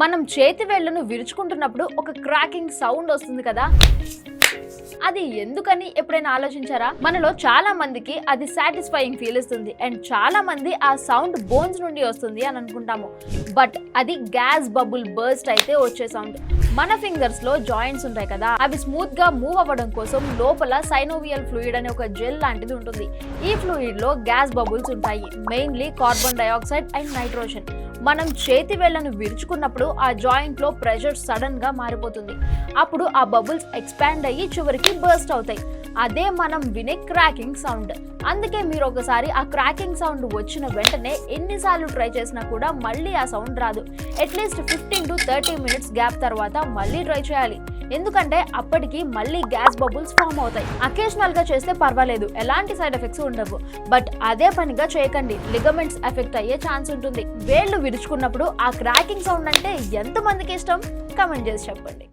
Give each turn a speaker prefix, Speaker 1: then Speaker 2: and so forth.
Speaker 1: మనం చేతి వేళ్ళను విరుచుకుంటున్నప్పుడు ఒక క్రాకింగ్ సౌండ్ వస్తుంది కదా. అది ఎందుకని ఎప్పుడైనా ఆలోచించారా? మనలో చాలా మందికి అది సాటిస్ఫైయింగ్ ఫీల్ ఇస్తుంది. అండ్ చాలా మంది ఆ సౌండ్ బోన్స్ నుండి వస్తుంది అని అనుకుంటాము. బట్ అది గ్యాస్ బబుల్ బర్స్ట్ అయితే వచ్చే సౌండ్ మన ఫింగర్స్లో జాయింట్స్ ఉంటాయి కదా అవి స్మూత్గా మూవ్ అవ్వడం కోసం లోపల సైనోవియల్ ఫ్లూయిడ్ అనే ఒక జెల్ లాంటిది ఉంటుంది. ఈ ఫ్లూయిడ్లో గ్యాస్ బబుల్స్ ఉంటాయి. Mainly carbon dioxide and nitrogen మనం చేతి వేళ్ళను విరుచుకున్నప్పుడు ఆ జాయింట్లో ప్రెషర్ సడన్గా మారిపోతుంది. అప్పుడు ఆ బబుల్స్ ఎక్స్పాండ్ అయ్యి చివరికి బర్స్ట్ అవుతాయి. అదే మనం వినే క్రాకింగ్ సౌండ్. అందుకే మీరు ఒకసారి ఆ క్రాకింగ్ సౌండ్ వచ్చిన వెంటనే ఎన్నిసార్లు ట్రై చేసినా కూడా మళ్ళీ ఆ సౌండ్ రాదు. At least fifteen to thirty minutes gap తర్వాత మళ్ళీ ట్రై చేయాలి. ఎందుకంటే అప్పటికి మళ్ళీ గ్యాస్ బబుల్స్ ఫామ్ అవుతాయి. అకేషనల్గా చేస్తే పర్వాలేదు. ఎలాంటి సైడ్ ఎఫెక్ట్స్ ఉండవు. బట్ అదే పనిగా చేయకండి. లిగమెంట్స్ ఎఫెక్ట్ అయ్యే ఛాన్స్ ఉంటుంది. వేళ్ళు విరుచుకున్నప్పుడు ఆ క్రాకింగ్ సౌండ్ అంటే ఎంతమందికి ఇష్టం? కమెంట్ చేసి చెప్పండి.